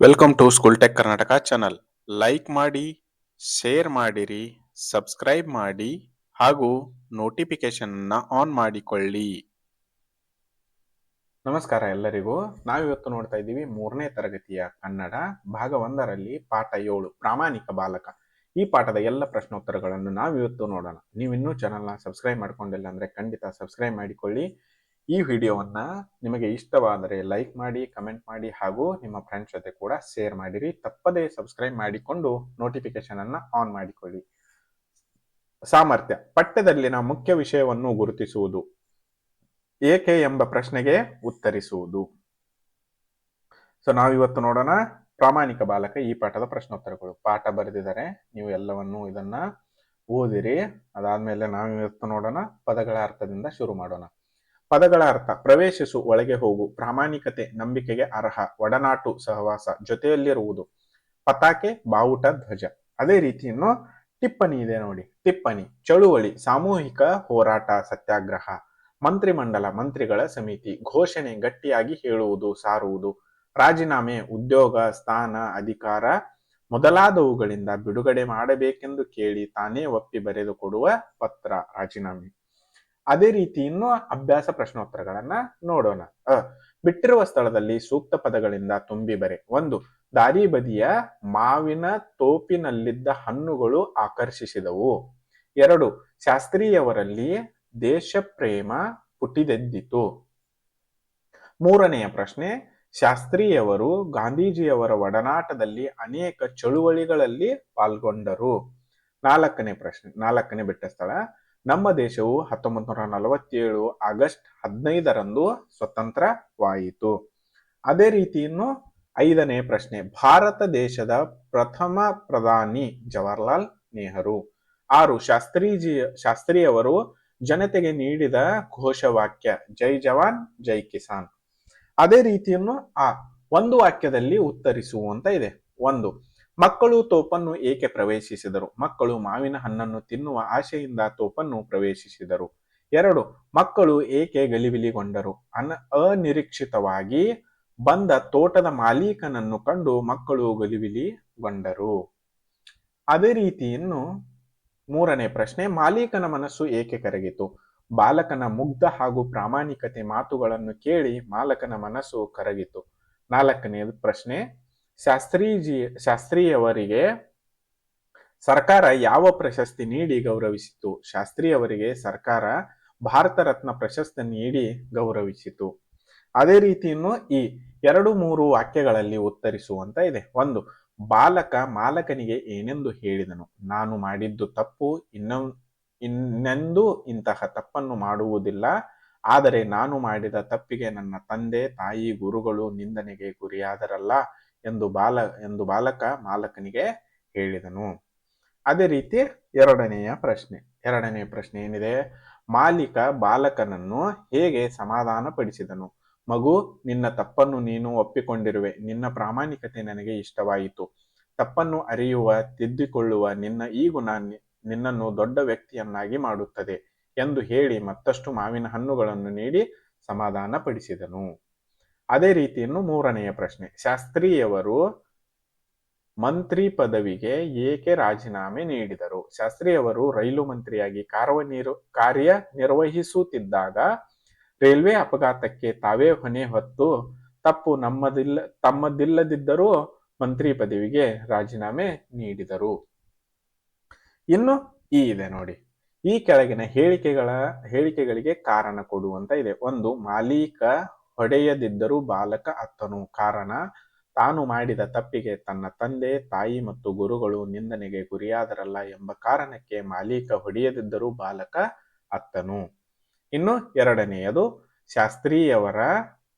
Welcome to school tech Karnataka channel like ಮಾಡಿ share ಮಾಡಿರಿ subscribe ಮಾಡಿ, ಹಾಗೂ ನೋಟಿಫಿಕೇಶನ್ ಆನ್ ಮಾಡಿಕೊಳ್ಳಿ. ನಮಸ್ಕಾರ ಎಲ್ಲರಿಗೂ. ನಾವಿವತ್ತು ನೋಡ್ತಾ ಇದ್ದೀವಿ ಮೂರನೇ ತರಗತಿಯ ಕನ್ನಡ, ಭಾಗ ಒಂದರಲ್ಲಿ ಪಾಠ ಏಳು, ಪ್ರಾಮಾಣಿಕ ಬಾಲಕ. ಈ ಪಾಠದ ಎಲ್ಲ ಪ್ರಶ್ನೋತ್ತರಗಳನ್ನು ನಾವಿವತ್ತು ನೋಡೋಣ. ನೀವು ಇನ್ನೂ ಚಾನಲ್ನ ಸಬ್ಸ್ಕ್ರೈಬ್ ಮಾಡ್ಕೊಂಡಿಲ್ಲ ಅಂದ್ರೆ ಖಂಡಿತ ಸಬ್ಸ್ಕ್ರೈಬ್ ಮಾಡಿಕೊಳ್ಳಿ. ಈ ವಿಡಿಯೋವನ್ನ ನಿಮಗೆ ಇಷ್ಟವಾದರೆ ಲೈಕ್ ಮಾಡಿ, ಕಮೆಂಟ್ ಮಾಡಿ ಹಾಗೂ ನಿಮ್ಮ ಫ್ರೆಂಡ್ಸ್ ಜೊತೆ ಕೂಡ ಶೇರ್ ಮಾಡಿರಿ. ತಪ್ಪದೇ ಸಬ್ಸ್ಕ್ರೈಬ್ ಮಾಡಿಕೊಂಡು ನೋಟಿಫಿಕೇಶನ್ ಅನ್ನ ಆನ್ ಮಾಡಿಕೊಳ್ಳಿ. ಸಾಮರ್ಥ್ಯ. ಪಠ್ಯದಲ್ಲಿನ ಮುಖ್ಯ ವಿಷಯವನ್ನು ಗುರುತಿಸುವುದು. ಏಕೆ ಎಂಬ ಪ್ರಶ್ನೆಗೆ ಉತ್ತರಿಸುವುದು. ಸೊ ನಾವಿವತ್ತು ನೋಡೋಣ ಪ್ರಾಮಾಣಿಕ ಬಾಲಕ ಈ ಪಾಠದ ಪ್ರಶ್ನೋತ್ತರಗಳು. ಪಾಠ ಬರೆದಿದ್ದಾರೆ. ನೀವು ಎಲ್ಲವನ್ನೂ ಇದನ್ನ ಓದಿರಿ. ಅದಾದ್ಮೇಲೆ ನಾವಿವತ್ತು ನೋಡೋಣ ಪದಗಳ ಅರ್ಥದಿಂದ ಶುರು ಮಾಡೋಣ. ಪದಗಳ ಅರ್ಥ, ಪ್ರವೇಶಿಸು, ಒಳಗೆ ಹೋಗು, ಪ್ರಾಮಾಣಿಕತೆ, ನಂಬಿಕೆಗೆ ಅರ್ಹ, ಒಡನಾಟು, ಸಹವಾಸ, ಜೊತೆಯಲ್ಲಿರುವುದು. ಪತಾಕೆ, ಬಾವುಟ, ಧ್ವಜ. ಅದೇ ರೀತಿ ಇನ್ನು ಟಿಪ್ಪಣಿ ಇದೆ ನೋಡಿ. ಟಿಪ್ಪಣಿ, ಚಳುವಳಿ, ಸಾಮೂಹಿಕ ಹೋರಾಟ, ಸತ್ಯಾಗ್ರಹ, ಮಂತ್ರಿಮಂಡಲ, ಮಂತ್ರಿಗಳ ಸಮಿತಿ, ಘೋಷಣೆ, ಗಟ್ಟಿಯಾಗಿ ಹೇಳುವುದು, ಸಾರುವುದು, ರಾಜೀನಾಮೆ, ಉದ್ಯೋಗ, ಸ್ಥಾನ, ಅಧಿಕಾರ ಮೊದಲಾದವುಗಳಿಂದ ಬಿಡುಗಡೆ ಮಾಡಬೇಕೆಂದು ಕೇಳಿ ತಾನೇ ಒಪ್ಪಿ ಬರೆದು ಕೊಡುವ ಪತ್ರ, ರಾಜೀನಾಮೆ. ಅದೇ ರೀತಿ ಇನ್ನೂ ಅಭ್ಯಾಸ ಪ್ರಶ್ನೋತ್ತರಗಳನ್ನ ನೋಡೋಣ. ಅ, ಬಿಟ್ಟಿರುವ ಸ್ಥಳದಲ್ಲಿ ಸೂಕ್ತ ಪದಗಳಿಂದ ತುಂಬಿ ಬರೆ. ಒಂದು, ದಾರಿ ಬದಿಯ ಮಾವಿನ ತೋಪಿನಲ್ಲಿದ್ದ ಹಣ್ಣುಗಳು ಆಕರ್ಷಿಸಿದವು. ಎರಡು, ಶಾಸ್ತ್ರೀಯವರಲ್ಲಿ ದೇಶ ಪ್ರೇಮ ಪುಟಿದೆದ್ದಿತು. ಮೂರನೆಯ ಪ್ರಶ್ನೆ, ಶಾಸ್ತ್ರಿಯವರು ಗಾಂಧೀಜಿಯವರ ಒಡನಾಟದಲ್ಲಿ ಅನೇಕ ಚಳುವಳಿಗಳಲ್ಲಿ ಪಾಲ್ಗೊಂಡರು. ನಾಲ್ಕನೇ ಪ್ರಶ್ನೆ, ನಾಲ್ಕನೇ ಬಿಟ್ಟ ಸ್ಥಳ ನಮ್ಮ ದೇಶವು ಹತ್ತೊಂಬತ್ತು ನೂರ ನಲವತ್ತೇಳು ಆಗಸ್ಟ್ ಹದಿನೈದರಂದು ಸ್ವತಂತ್ರವಾಯಿತು. ಅದೇ ರೀತಿ ಇನ್ನು ಐದನೇ ಪ್ರಶ್ನೆ, ಭಾರತ ದೇಶದ ಪ್ರಥಮ ಪ್ರಧಾನಿ ಜವಾಹರ್ಲಾಲ್ ನೆಹರು. ಆರು, ಶಾಸ್ತ್ರೀಜಿ, ಶಾಸ್ತ್ರಿಯವರು ಜನತೆಗೆ ನೀಡಿದ ಘೋಷವಾಕ್ಯ, ಜೈ ಜವಾನ್, ಜೈ ಕಿಸಾನ್. ಅದೇ ರೀತಿಯನ್ನು ಆ, ಒಂದು ವಾಕ್ಯದಲ್ಲಿ ಉತ್ತರಿಸುವಂತ ಇದೆ. ಒಂದು ಮಕ್ಕಳು ತೋಪನ್ನು ಏಕೆ ಪ್ರವೇಶಿಸಿದರು? ಮಕ್ಕಳು ಮಾವಿನ ಹಣ್ಣನ್ನು ತಿನ್ನುವ ಆಶೆಯಿಂದ ತೋಪನ್ನು ಪ್ರವೇಶಿಸಿದರು. ಎರಡು, ಮಕ್ಕಳು ಏಕೆ ಗಲಿಬಿಲಿಗೊಂಡರು? ಅನ, ಅನಿರೀಕ್ಷಿತವಾಗಿ ಬಂದ ತೋಟದ ಮಾಲೀಕನನ್ನು ಕಂಡು ಮಕ್ಕಳು ಗಲಿಬಿಲಿಗೊಂಡರು. ಅದೇ ರೀತಿಯನ್ನು ಮೂರನೇ ಪ್ರಶ್ನೆ, ಮಾಲೀಕನ ಮನಸ್ಸು ಏಕೆ ಕರಗಿತು? ಬಾಲಕನ ಮುಗ್ಧ ಹಾಗೂ ಪ್ರಾಮಾಣಿಕತೆ ಮಾತುಗಳನ್ನು ಕೇಳಿ ಮಾಲಕನ ಮನಸ್ಸು ಕರಗಿತು. ನಾಲ್ಕನೇ ಪ್ರಶ್ನೆ ಶಾಸ್ತ್ರೀಜಿ, ಶಾಸ್ತ್ರಿಯವರಿಗೆ ಸರ್ಕಾರ ಯಾವ ಪ್ರಶಸ್ತಿ ನೀಡಿ ಗೌರವಿಸಿತು? ಶಾಸ್ತ್ರಿಯವರಿಗೆ ಸರ್ಕಾರ ಭಾರತ ರತ್ನ ಪ್ರಶಸ್ತಿ ನೀಡಿ ಗೌರವಿಸಿತು. ಅದೇ ರೀತಿಯನ್ನು ಈ ಎರಡು ಮೂರು ವಾಕ್ಯಗಳಲ್ಲಿ ಉತ್ತರಿಸುವಂತ ಇದೆ. ಒಂದು, ಬಾಲಕ ಮಾಲಕನಿಗೆ ಏನೆಂದು ಹೇಳಿದನು? ನಾನು ಮಾಡಿದ್ದು ತಪ್ಪು, ಇನ್ನ, ಇನ್ನೆಂದೂ ಇಂತಹ ತಪ್ಪನ್ನು ಮಾಡುವುದಿಲ್ಲ. ಆದರೆ ನಾನು ಮಾಡಿದ ತಪ್ಪಿಗೆ ನನ್ನ ತಂದೆ, ತಾಯಿ, ಗುರುಗಳು ನಿಂದನೆಗೆ ಗುರಿಯಾದರಲ್ಲ. ಎಂದು ಬಾಲ, ಎಂದು ಬಾಲಕ ಮಾಲಕನಿಗೆ ಹೇಳಿದನು. ಅದೇ ರೀತಿ ಎರಡನೆಯ ಪ್ರಶ್ನೆ ಎರಡನೆಯ ಪ್ರಶ್ನೆ ಏನಿದೆ? ಮಾಲೀಕ ಬಾಲಕನನ್ನು ಹೇಗೆ ಸಮಾಧಾನ ಪಡಿಸಿದನು ಮಗು, ನಿನ್ನ ತಪ್ಪನ್ನು ನೀನು ಒಪ್ಪಿಕೊಂಡಿರುವೆ. ನಿನ್ನ ಪ್ರಾಮಾಣಿಕತೆ ನನಗೆ ಇಷ್ಟವಾಯಿತು. ತಪ್ಪನ್ನು ಅರಿಯುವ, ತಿದ್ದಿಕೊಳ್ಳುವ ನಿನ್ನ ಈ ಗುಣ ನಿನ್ನನ್ನು ದೊಡ್ಡ ವ್ಯಕ್ತಿಯನ್ನಾಗಿ ಮಾಡುತ್ತದೆ ಎಂದು ಹೇಳಿ ಮತ್ತಷ್ಟು ಮಾವಿನ ಹಣ್ಣುಗಳನ್ನು ನೀಡಿ ಸಮಾಧಾನಪಡಿಸಿದನು. ಅದೇ ರೀತಿ ಇನ್ನು ಮೂರನೆಯ ಪ್ರಶ್ನೆ. ಶಾಸ್ತ್ರಿಯವರು ಮಂತ್ರಿ ಪದವಿಗೆ ಏಕೆ ರಾಜೀನಾಮೆ ನೀಡಿದರು? ಶಾಸ್ತ್ರಿಯವರು ರೈಲು ಮಂತ್ರಿಯಾಗಿ ಕಾರ್ಯನಿರ್ ಕಾರ್ಯ ನಿರ್ವಹಿಸುತ್ತಿದ್ದಾಗ ರೈಲ್ವೆ ಅಪಘಾತಕ್ಕೆ ತಾವೇ ಹೊಣೆ ಹೊತ್ತು ತಪ್ಪು ನಮ್ಮದಿಲ್ಲ, ತಮ್ಮದಿಲ್ಲದಿದ್ದರೂ ಮಂತ್ರಿ ಪದವಿಗೆ ರಾಜೀನಾಮೆ ನೀಡಿದರು. ಇನ್ನು ಈ ಇದೆ ನೋಡಿ. ಈ ಕೆಳಗಿನ ಹೇಳಿಕೆಗಳ, ಹೇಳಿಕೆಗಳಿಗೆ ಕಾರಣ ಕೊಡುವಂತ ಇದೆ. ಒಂದು, ಮಾಲೀಕ ಹೊಡೆಯದಿದ್ದರೂ ಬಾಲಕ ಅತ್ತನು. ಕಾರಣ, ತಾನು ಮಾಡಿದ ತಪ್ಪಿಗೆ ತನ್ನ ತಂದೆ, ತಾಯಿ ಮತ್ತು ಗುರುಗಳು ನಿಂದನೆಗೆ ಗುರಿಯಾದರಲ್ಲ ಎಂಬ ಕಾರಣಕ್ಕೆ ಮಾಲೀಕ ಹೊಡೆಯದಿದ್ದರೂ ಬಾಲಕ ಅತ್ತನು. ಇನ್ನು ಎರಡನೆಯದು, ಶಾಸ್ತ್ರೀಯವರ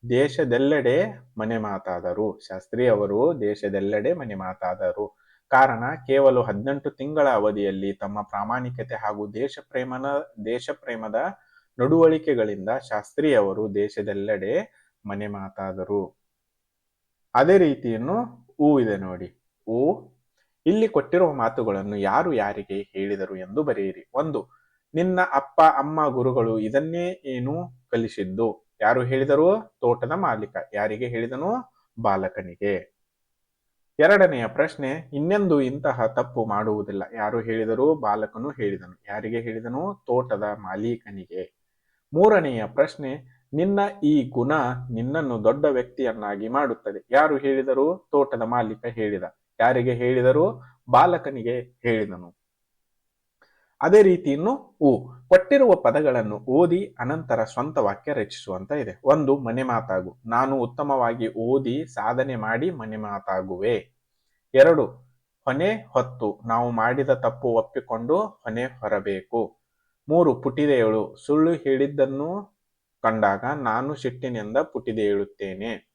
ದೇಶದೆಲ್ಲೆಡೆ ಮನೆ ಮಾತಾದರು. ಶಾಸ್ತ್ರೀಯವರು ದೇಶದೆಲ್ಲೆಡೆ ಮನೆ ಮಾತಾದರು. ಕಾರಣ, ಕೇವಲ ಹದಿನೆಂಟು ತಿಂಗಳ ಅವಧಿಯಲ್ಲಿ ತಮ್ಮ ಪ್ರಾಮಾಣಿಕತೆ ಹಾಗೂ ದೇಶ ಪ್ರೇಮನ ದೇಶ ಪ್ರೇಮದ ನಡವಳಿಕೆಗಳಿಂದ ಶಾಸ್ತ್ರಿಯವರು ದೇಶದೆಲ್ಲೆಡೆ ಮನೆ ಮಾತಾದರು. ಅದೇ ರೀತಿಯನ್ನು ಹೂ ಇದೆ ನೋಡಿ. ಹೂ ಇಲ್ಲಿ ಕೊಟ್ಟಿರುವ ಮಾತುಗಳನ್ನು ಯಾರು ಯಾರಿಗೆ ಹೇಳಿದರು ಎಂದು ಬರೆಯಿರಿ. ಒಂದು, ನಿನ್ನ ಅಪ್ಪ, ಅಮ್ಮ, ಗುರುಗಳು ಇದನ್ನೇ ಏನು ಕಲಿಸಿದ್ದು? ಯಾರು ಹೇಳಿದರು? ತೋಟದ ಮಾಲೀಕ. ಯಾರಿಗೆ ಹೇಳಿದನು? ಬಾಲಕನಿಗೆ. ಎರಡನೆಯ ಪ್ರಶ್ನೆ, ಇನ್ನೆಂದು ಇಂತಹ ತಪ್ಪು ಮಾಡುವುದಿಲ್ಲ. ಯಾರು ಹೇಳಿದರು? ಬಾಲಕನು ಹೇಳಿದನು. ಯಾರಿಗೆ ಹೇಳಿದನು? ತೋಟದ ಮಾಲೀಕನಿಗೆ. ಮೂರನೆಯ ಪ್ರಶ್ನೆ, ನಿನ್ನ ಈ ಗುಣ ನಿನ್ನನ್ನು ದೊಡ್ಡ ವ್ಯಕ್ತಿಯನ್ನಾಗಿ ಮಾಡುತ್ತದೆ. ಯಾರು ಹೇಳಿದರು? ತೋಟದ ಮಾಲೀಕ ಹೇಳಿದ. ಯಾರಿಗೆ ಹೇಳಿದರು? ಬಾಲಕನಿಗೆ ಹೇಳಿದನು. ಅದೇ ರೀತಿ ಇನ್ನು ಉ. ಕೊಟ್ಟಿರುವ ಪದಗಳನ್ನು ಓದಿ ಅನಂತರ ಸ್ವಂತ ವಾಕ್ಯ ರಚಿಸುವಂತ ಇದೆ. ಒಂದು, ಮನೆ ಮಾತಾಗು. ನಾನು ಉತ್ತಮವಾಗಿ ಓದಿ ಸಾಧನೆ ಮಾಡಿ ಮನೆ ಮಾತಾಗುವೆ. ಎರಡು ಹೊನೆ ಹೊತ್ತು. ನಾವು ಮಾಡಿದ ತಪ್ಪು ಒಪ್ಪಿಕೊಂಡು ಹೊನೆ ಹೊರಬೇಕು. ಮೂರು ಪುಟಿದೇಳು ಸುಳ್ಳು ಹೇಳಿದ್ದನ್ನು ಕಂಡಾಗ ನಾನು ಸಿಟ್ಟಿನಿಂದ ಪುಟಿದೆ ಹೇಳುತ್ತೇನೆ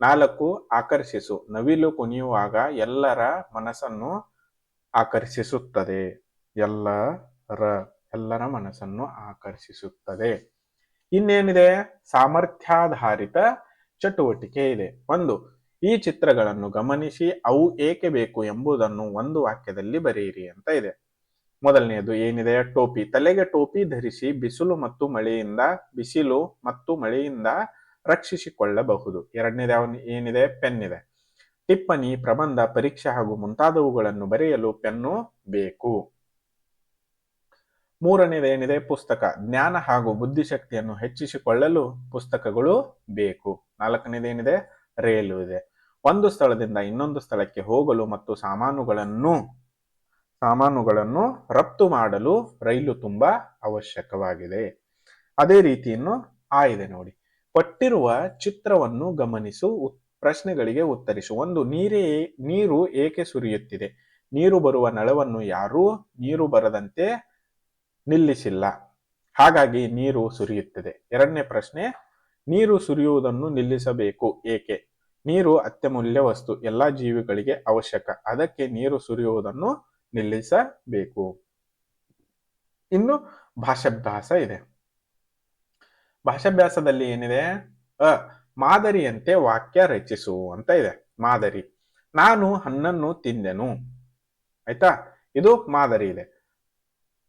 ನಾಲ್ಕು, ಆಕರ್ಷಿಸು. ನವಿಲು ಕುಣಿಯುವಾಗ ಎಲ್ಲರ ಮನಸ್ಸನ್ನು ಆಕರ್ಷಿಸುತ್ತದೆ. ಎಲ್ಲರ ಎಲ್ಲರ ಮನಸ್ಸನ್ನು ಆಕರ್ಷಿಸುತ್ತದೆ. ಇನ್ನೇನಿದೆ? ಸಾಮರ್ಥ್ಯಾಧಾರಿತ ಚಟುವಟಿಕೆ ಇದೆ. ಒಂದು, ಈ ಚಿತ್ರಗಳನ್ನು ಗಮನಿಸಿ ಅವು ಏಕೆ ಬೇಕು ಎಂಬುದನ್ನು ಒಂದು ವಾಕ್ಯದಲ್ಲಿ ಬರೆಯಿರಿ ಅಂತ ಇದೆ. ಮೊದಲನೆಯದು ಏನಿದೆ? ಟೋಪಿ. ತಲೆಗೆ ಟೋಪಿ ಧರಿಸಿ ಬಿಸಿಲು ಮತ್ತು ಮಳೆಯಿಂದ, ಬಿಸಿಲು ಮತ್ತು ಮಳೆಯಿಂದ ರಕ್ಷಿಸಿಕೊಳ್ಳಬಹುದು. ಎರಡನೇದು ಯಾವ ಏನಿದೆ? ಪೆನ್ ಇದೆ. ಟಿಪ್ಪಣಿ, ಪ್ರಬಂಧ, ಪರೀಕ್ಷೆ ಹಾಗೂ ಮುಂತಾದವುಗಳನ್ನು ಬರೆಯಲು ಪೆನ್ನು ಬೇಕು. ಮೂರನೇದು ಏನಿದೆ? ಪುಸ್ತಕ. ಜ್ಞಾನ ಹಾಗೂ ಬುದ್ಧಿಶಕ್ತಿಯನ್ನು ಹೆಚ್ಚಿಸಿಕೊಳ್ಳಲು ಪುಸ್ತಕಗಳು ಬೇಕು. ನಾಲ್ಕನೇದೇನಿದೆ ರೈಲು ಇದೆ. ಒಂದು ಸ್ಥಳದಿಂದ ಇನ್ನೊಂದು ಸ್ಥಳಕ್ಕೆ ಹೋಗಲು ಮತ್ತು ಸಾಮಾನುಗಳನ್ನು ಸಾಮಾನುಗಳನ್ನು ರಫ್ತು ಮಾಡಲು ರೈಲು ತುಂಬಾ ಅವಶ್ಯಕವಾಗಿದೆ. ಅದೇ ರೀತಿಯನ್ನು ಆ ಇದೆ ನೋಡಿ. ಕೊಟ್ಟಿರುವ ಚಿತ್ರವನ್ನು ಗಮನಿಸು ಪ್ರಶ್ನೆಗಳಿಗೆ ಉತ್ತರಿಸು. ಒಂದು ನೀರೇ, ನೀರು ಏಕೆ ಸುರಿಯುತ್ತಿದೆ? ನೀರು ಬರುವ ನಳವನ್ನು ಯಾರೂ ನೀರು ಬರದಂತೆ ನಿಲ್ಲಿಸಿಲ್ಲ. ಹಾಗಾಗಿ ನೀರು ಸುರಿಯುತ್ತದೆ. ಎರಡನೇ ಪ್ರಶ್ನೆ, ನೀರು ಸುರಿಯುವುದನ್ನು ನಿಲ್ಲಿಸಬೇಕು ಏಕೆ? ನೀರು ಅತ್ಯಮೂಲ್ಯ ವಸ್ತು, ಎಲ್ಲಾ ಜೀವಿಗಳಿಗೆ ಅವಶ್ಯಕ. ಅದಕ್ಕೆ ನೀರು ಸುರಿಯುವುದನ್ನು ನಿಲ್ಲಿಸಬೇಕು ಇನ್ನು ಭಾಷಾಭ್ಯಾಸ ಇದೆ. ಭಾಷಾಭ್ಯಾಸದಲ್ಲಿ ಏನಿದೆ? ಅ, ಮಾದರಿಯಂತೆ ವಾಕ್ಯ ರಚಿಸು ಅಂತ ಇದೆ, ಮಾದರಿ. ನಾನು ಹಣ್ಣನ್ನು ತಿಂದೆನು. ಆಯ್ತಾ? ಇದು ಮಾದರಿ ಇದೆ.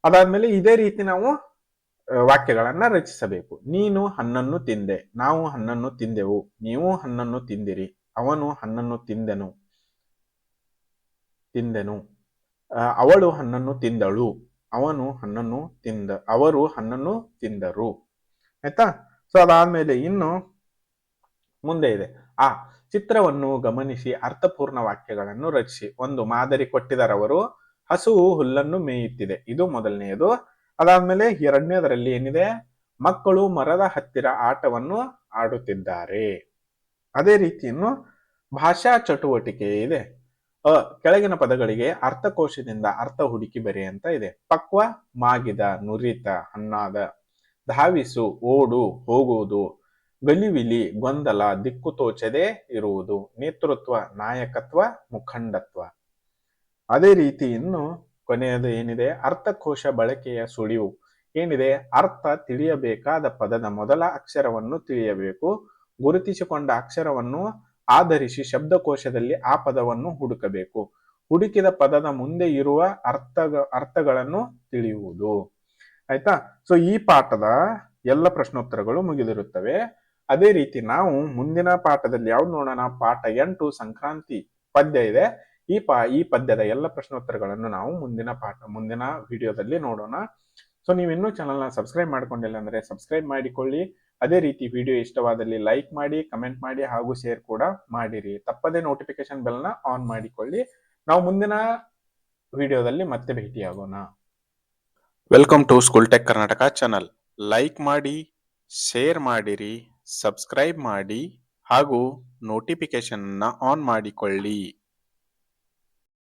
ಅದಾದ್ಮೇಲೆ ಇದೇ ರೀತಿ ನಾವು ವಾಕ್ಯಗಳನ್ನ ರಚಿಸಬೇಕು. ನೀನು ಹಣ್ಣನ್ನು ತಿಂದೆ, ನಾವು ಹಣ್ಣನ್ನು ತಿಂದೆವು. ನೀವು ಹಣ್ಣನ್ನು ತಿಂದಿರಿ, ಅವನು ಹಣ್ಣನ್ನು ತಿಂದೆನು. ತಿಂದೆನು. ಅವಳು ಹಣ್ಣನ್ನು ತಿಂದಳು. ಅವನು ಹಣ್ಣನ್ನು ತಿಂದ, ಅವರು ಹಣ್ಣನ್ನು ತಿಂದರು. ಆಯ್ತಾ? ಸೊ ಅದಾದ್ಮೇಲೆ ಇನ್ನು ಮುಂದೆ ಇದೆ. ಆ ಚಿತ್ರವನ್ನು ಗಮನಿಸಿ, ಅರ್ಥಪೂರ್ಣ ವಾಕ್ಯಗಳನ್ನು ರಚಿಸಿ. ಒಂದು ಮಾದರಿ ಕೊಟ್ಟಿದರವರು ಹಸುವು ಹುಲ್ಲನ್ನು ಮೇಯುತ್ತಿದೆ. ಇದು ಮೊದಲನೆಯದು. ಅದಾದ್ಮೇಲೆ ಎರಡನೇದರಲ್ಲಿ ಏನಿದೆ? ಮಕ್ಕಳು ಮರದ ಹತ್ತಿರ ಆಟವನ್ನು ಆಡುತ್ತಿದ್ದಾರೆ. ಅದೇ ರೀತಿಯನ್ನು ಭಾಷಾ ಚಟುವಟಿಕೆ ಇದೆ. ಅ, ಕೆಳಗಿನ ಪದಗಳಿಗೆ ಅರ್ಥಕೋಶದಿಂದ ಅರ್ಥ ಹುಡುಕಿ ಬರೆ ಅಂತ ಇದೆ. ಪಕ್ವ, ಮಾಗಿದ, ನುರಿತ, ಹಣ್ಣಾದ, ಧಾವಿಸು, ಓಡು, ಹೋಗುವುದು, ಗಲಿವಿಲಿ, ಗೊಂದಲ, ದಿಕ್ಕು ತೋಚದೆ ಇರುವುದು, ನೇತೃತ್ವ, ನಾಯಕತ್ವ, ಮುಖಂಡತ್ವ. ಅದೇ ರೀತಿ ಇನ್ನು ಕೊನೆಯದು ಏನಿದೆ? ಅರ್ಥಕೋಶ ಬಳಕೆಯ ಸುಳಿವು. ಏನಿದೆ? ಅರ್ಥ ತಿಳಿಯಬೇಕಾದ ಪದದ ಮೊದಲ ಅಕ್ಷರವನ್ನು ತಿಳಿಯಬೇಕು. ಗುರುತಿಸಿಕೊಂಡ ಅಕ್ಷರವನ್ನು ಆಧರಿಸಿ ಶಬ್ದಕೋಶದಲ್ಲಿ ಆ ಪದವನ್ನು ಹುಡುಕಬೇಕು. ಹುಡುಕಿದ ಪದದ ಮುಂದೆ ಇರುವ ಅರ್ಥ ಅರ್ಥಗಳನ್ನು ತಿಳಿಯುವುದು. ಆಯ್ತಾ? ಸೊ ಈ ಪಾಠದ ಎಲ್ಲ ಪ್ರಶ್ನೋತ್ತರಗಳು ಮುಗಿದಿರುತ್ತವೆ. ಅದೇ ರೀತಿ ನಾವು ಮುಂದಿನ ಪಾಠದಲ್ಲಿ ಯಾವ್ದು ನೋಡೋಣ? ಪಾಠ ಎಂಟು, ಸಂಕ್ರಾಂತಿ ಪದ್ಯ ಇದೆ. ಈ ಪಾ, ಈ ಪದ್ಯದ ಎಲ್ಲ ಪ್ರಶ್ನೋತ್ತರಗಳನ್ನು ನಾವು ಮುಂದಿನ ಪಾಠ, ಮುಂದಿನ ವಿಡಿಯೋದಲ್ಲಿ ನೋಡೋಣ. ಸೊ ನೀವು ಇನ್ನೂ ಚಾನಲ್ನ ಸಬ್ಸ್ಕ್ರೈಬ್ ಮಾಡ್ಕೊಂಡಿಲ್ಲ ಅಂದ್ರೆ ಸಬ್ಸ್ಕ್ರೈಬ್ ಮಾಡಿಕೊಳ್ಳಿ. ಅದೇ ರೀತಿ ವಿಡಿಯೋ ಇಷ್ಟವಾದಲ್ಲಿ ಲೈಕ್ ಮಾಡಿ ಕಮೆಂಟ್ ಮಾಡಿ ಹಾಗೂ ಶೇರ್ ಕೂಡ ಮಾಡಿರಿ. ತಪ್ಪದೇ ನೋಟಿಫಿಕೇಶನ್ ಬೆಲ್ನ ಆನ್ ಮಾಡಿಕೊಳ್ಳಿ. ನಾವು ಮುಂದಿನ ವಿಡಿಯೋದಲ್ಲಿ ಮತ್ತೆ ಭೇಟಿಯಾಗೋಣ. Welcome to school tech Karnataka channel like ಮಾಡಿ ಶೇರ್ ಮಾಡಿರಿ ಸಬ್ಸ್ಕ್ರೈಬ್ ಮಾಡಿ ಹಾಗೂ ನೋಟಿಫಿಕೇಶನ್ನ ಆನ್ ಮಾಡಿಕೊಳ್ಳಿ.